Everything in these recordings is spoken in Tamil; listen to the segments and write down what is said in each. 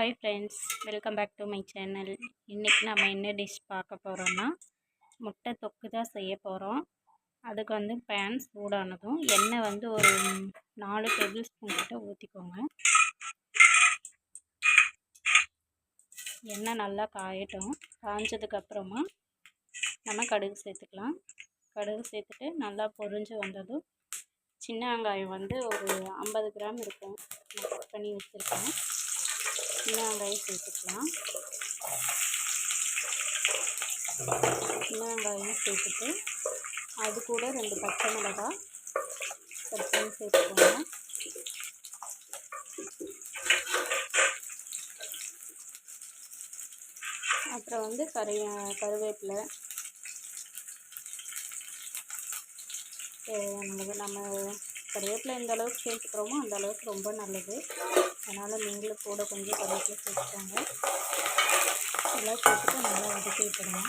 Hi friends welcome back to my channel இன்றைக்கி நம்ம என்ன டிஷ் பார்க்க போகிறோன்னா முட்டை தொக்கு தான் செய்ய போகிறோம் அதுக்கு வந்து பேன் சூடானதும் எண்ணெய் வந்து ஒரு நாலு டேபிள் ஸ்பூன் கிட்ட ஊற்றிக்கோங்க எண்ணெய் நல்லா காயட்டும். காஞ்சதுக்கப்புறமா நம்ம கடுகு சேர்த்துக்கலாம். கடுகு சேர்த்துட்டு நல்லா பொரிஞ்சு வந்ததும் சின்ன வெங்காயம் வந்து ஒரு ஐம்பது கிராம் இருக்கும். நான் கட் பண்ணி வச்சுருக்கேன். சின்ன வெங்காயம் சேர்த்துக்கலாம் சின்ன வெங்காயம் சேர்த்துட்டு அது கூட ரெண்டு பச்சை மிளகாய் கட் பண்ணி சேர்த்துக்கோங்க. அப்புறம் வந்து கரு கருவேப்பிலை. நம்ம கருவேப்பிலை எந்த அளவுக்கு சேர்த்துக்கிறோமோ அந்த அளவுக்கு ரொம்ப நல்லது. அதனால் நீங்களும் கூட கொஞ்சம் கருவேப்பிலை சேர்த்துக்கோங்க. எல்லாம் சேர்த்துட்டு நல்லா வதக்கி விட்டுடுங்க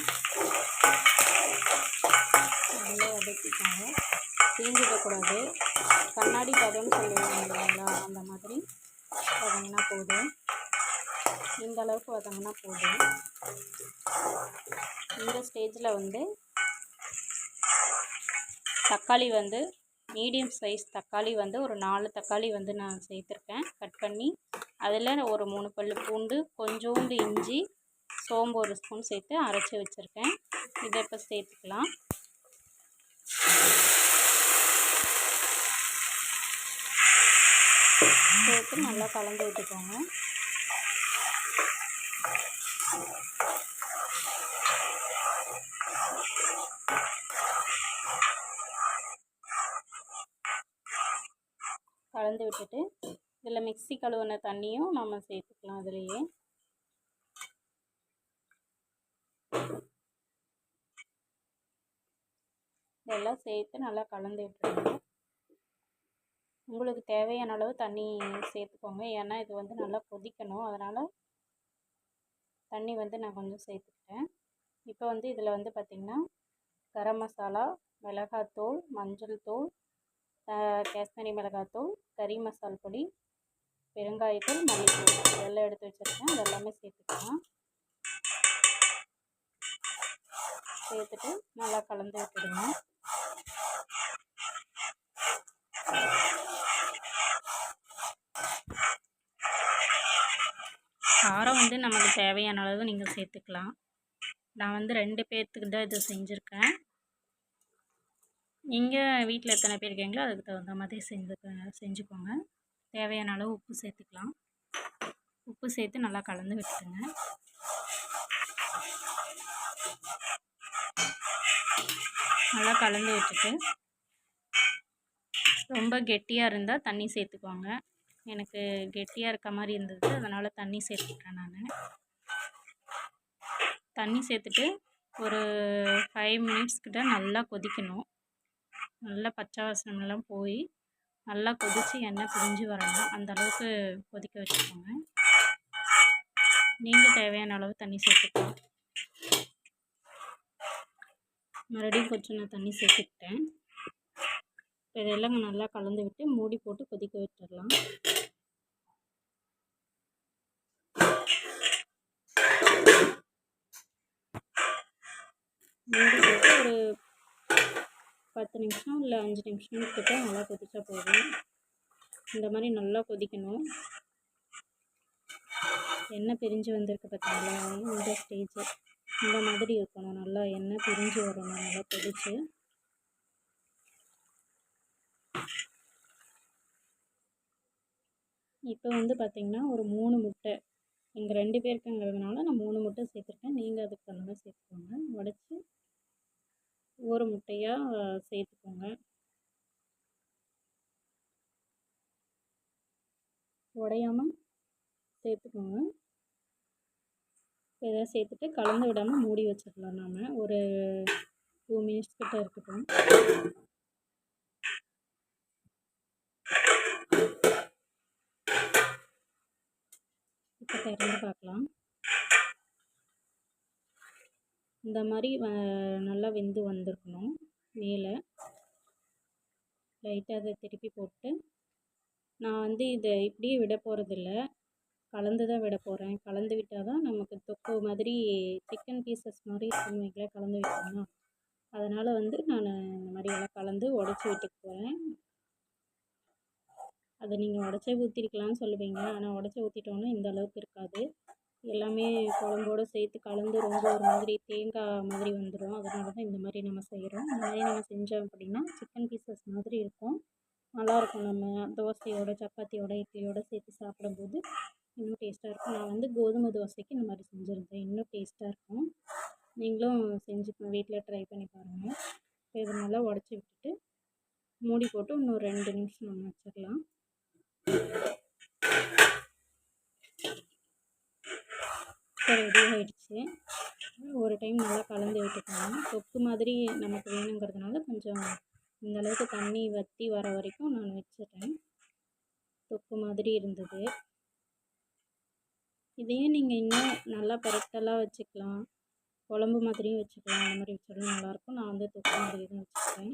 நல்லா வதக்கிக்கோங்க. தீஞ்சிடக்கூடாது. கண்ணாடி பதம்னு சொல்லுவாங்க இல்லைங்களா அந்த மாதிரி வதங்கினா போதும். இந்த அளவுக்கு வதங்கினா போதும். இந்த ஸ்டேஜில் வந்து தக்காளி வந்து மீடியம் சைஸ் தக்காளி வந்து ஒரு நாலு தக்காளி வந்து நான் சேர்த்துருக்கேன். கட் பண்ணி அதில் ஒரு மூணு பல் பூண்டு கொஞ்சோண்டு இஞ்சி சோம்பு ஒரு ஸ்பூன் சேர்த்து அரைச்சி வச்சுருக்கேன். இதை இப்போ சேர்த்துக்கலாம். சேர்த்து நல்லா கலந்து விட்டுக்கோங்க. கலந்து இதில் மிக்ஸி கழுவின தண்ணியும் நம்ம சேர்த்துக்கலாம் அதுலேயே. இதெல்லாம் சேர்த்து நல்லா கலந்து விட்டுருங்க. உங்களுக்கு தேவையான அளவு தண்ணி சேர்த்துக்கோங்க. ஏன்னா இது வந்து நல்லா கொதிக்கணும். அதனால் தண்ணி வந்து நான் கொஞ்சம் சேர்த்துக்கிட்டேன். இப்போ வந்து இதில் வந்து பார்த்திங்கன்னா கரம் மசாலா மிளகாத்தூள் மஞ்சள் தூள் காஷ்மீரி மிளகாத்தூள் கறி மசால் பொடி பெருங்காயத்தூள் மல்லித்தூள். இதெல்லாம் எடுத்து வச்சுருக்கேன். அதெல்லாமே சேர்த்துக்கலாம். சேர்த்துட்டு நல்லா கலந்து விட்டுடுங்க. காரம் வந்து நமக்கு தேவையான அளவு நீங்கள் சேர்த்துக்கலாம். நான் வந்து ரெண்டு பேர்த்துக்கு தான் இது செஞ்சுருக்கேன். நீங்கள் வீட்டில் எத்தனை பேர் இருக்கீங்களோ அதுக்கு தகுந்த மாதிரி செஞ்சுக்க செஞ்சுக்கோங்க. தேவையான அளவு உப்பு சேர்த்துக்கலாம். உப்பு சேர்த்து நல்லா கலந்து விட்டுருங்க நல்லா கலந்து விட்டுட்டு ரொம்ப கெட்டியாக இருந்தால் தண்ணி சேர்த்துக்கோங்க. எனக்கு கெட்டியாக இருக்க மாதிரி இருந்தது அதனால் தண்ணி சேர்த்துக்கிட்டேன் நான். தண்ணி சேர்த்துட்டு ஒரு ஃபைவ் மினிட்ஸ் கிட்ட நல்லா கொதிக்கணும். நல்லா பச்சை வாசனம்லாம் போய் நல்லா கொதித்து எண்ணெய் பிரிஞ்சு வரணும். அந்த அளவுக்கு கொதிக்க வச்சுக்கோங்க. நீங்கள் தேவையான அளவு தண்ணி சேர்த்துக்கலாம். மறுபடியும் கொஞ்சம் நான் தண்ணி சேர்த்துக்கிட்டேன். இதெல்லாம் நல்லா கலந்து விட்டு மூடி போட்டு கொதிக்க விட்டுடலாம். மூடி போட்டு ஒரு பத்து நிமிஷம் இல்லை அஞ்சு நிமிஷம் கிட்ட நல்லா கொதிச்சா போதும். இந்த மாதிரி நல்லா கொதிக்கணும். எண்ணெய் பிரிஞ்சு வந்திருக்கு பார்த்தீங்களா இந்த ஸ்டேஜ் இந்த மாதிரி இருக்கணும். நல்லா எண்ணெய் பிரிஞ்சு வரணும். நல்லா கொதிச்சு. இப்போ வந்து பார்த்திங்கன்னா ஒரு மூணு முட்டை. எங்கள் ரெண்டு பேருக்குங்கிறதுனால நான் மூணு முட்டை சேர்த்துருக்கேன். நீங்கள் அதுக்கு தகுந்த சேர்த்துக்கோங்க. உடச்சி ஒரு முட்டையாக சேர்த்துக்கோங்க. உடையாமல் சேர்த்துக்கோங்க. இதை சேர்த்துட்டு கலந்து விடாமல் மூடி வச்சிடலாம் நாம். ஒரு டூ மினிட்ஸ் கிட்ட இருக்கட்டும். இப்போ திறந்து பார்க்கலாம். இந்த மாதிரி நல்லா வெந்து வந்திருக்கணும் மேலே. லைட்டாக அதை திருப்பி போட்டு நான் வந்து இதை இப்படியே விட போகிறதில்ல கலந்து தான் விட போகிறேன் கலந்து விட்டால் தான் நமக்கு தொக்கு மாதிரி சிக்கன் பீசஸ் மாதிரி இருக்குன்னு கலந்து விட்டோம்னா. அதனால் வந்து நான் இந்த மாதிரி எல்லாம் கலந்து உடச்சி விட்டுக்க போகிறேன் அதை நீங்கள் உடச்சே ஊற்றிருக்கலாம்னு சொல்லுவீங்க. ஆனால் உடச்சி ஊற்றிட்டோன்னா இந்த அளவுக்கு இருக்காது. எல்லாமே குழம்போட சேர்த்து கலந்து ரொம்ப ஒரு மாதிரி தேங்காய் மாதிரி வந்துடும் அதனால தான் இந்த மாதிரி நம்ம செய்கிறோம் இந்த மாதிரி நம்ம செஞ்சோம் அப்படின்னா சிக்கன் பீசஸ் மாதிரி இருக்கும். நல்லாயிருக்கும் நம்ம தோசையோட சப்பாத்தியோட இட்லியோட சேர்த்து சாப்பிடும்போது இன்னும் டேஸ்ட்டாக இருக்கும். நான் வந்து கோதுமை தோசைக்கு இந்த மாதிரி செஞ்சுருந்தேன். இன்னும் டேஸ்ட்டாக இருக்கும். நீங்களும் செஞ்சு வீட்டில் ட்ரை பண்ணி பாருங்கள் இப்போ இதை நல்லா உடச்சி விட்டுட்டு மூடி போட்டு இன்னும் ரெண்டு நிமிஷம் நம்ம வச்சிடலாம் இப்போ ரெடி ஆகிடுச்சு ஒரு டைம் நல்லா கலந்து விட்டுக்கணும் தொக்கு மாதிரி நமக்கு வேணுங்கிறதுனால கொஞ்சம் இந்த அளவுக்கு தண்ணி வற்றி வர வரைக்கும் நான் வச்சிட்டேன். தொக்கு மாதிரி இருந்தது. இதையே நீங்கள் இன்னும் நல்லா பெரட்டலாக வச்சுக்கலாம். குழம்பு மாதிரியும் வச்சுக்கலாம். அந்த மாதிரி வச்சாலும் நல்லாயிருக்கும் நான் வந்து தொக்கு மாதிரி தான் வச்சுக்கிறேன்.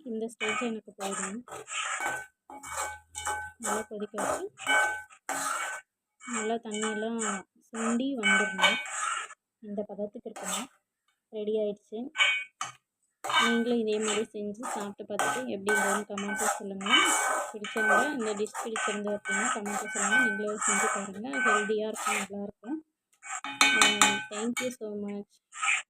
இந்த ஸ்டேஜ் எனக்கு போயிடும் நல்லா கொதிக்க வச்சு நல்லா தண்ணியெல்லாம் சுண்டி வந்துடணும். இந்த பதத்துக்கு இருக்கணும் ரெடி ஆயிடுச்சு. நீங்களும் இதே மாதிரி செஞ்சு சாப்பிட்டு பார்த்துட்டு எப்படி இருந்ததுன்னு கமெண்ட்டில் சொல்லுங்கள் பிடிச்சவங்க இந்த டிஷ் பிடிச்சிருந்து அப்படின்னா கமெண்ட்டில் சொல்லுங்கள் நீங்களும் செஞ்சு பாருங்கள் ஹெல்த்தியாக இருக்கும் நல்லாயிருக்கும். Thank you so much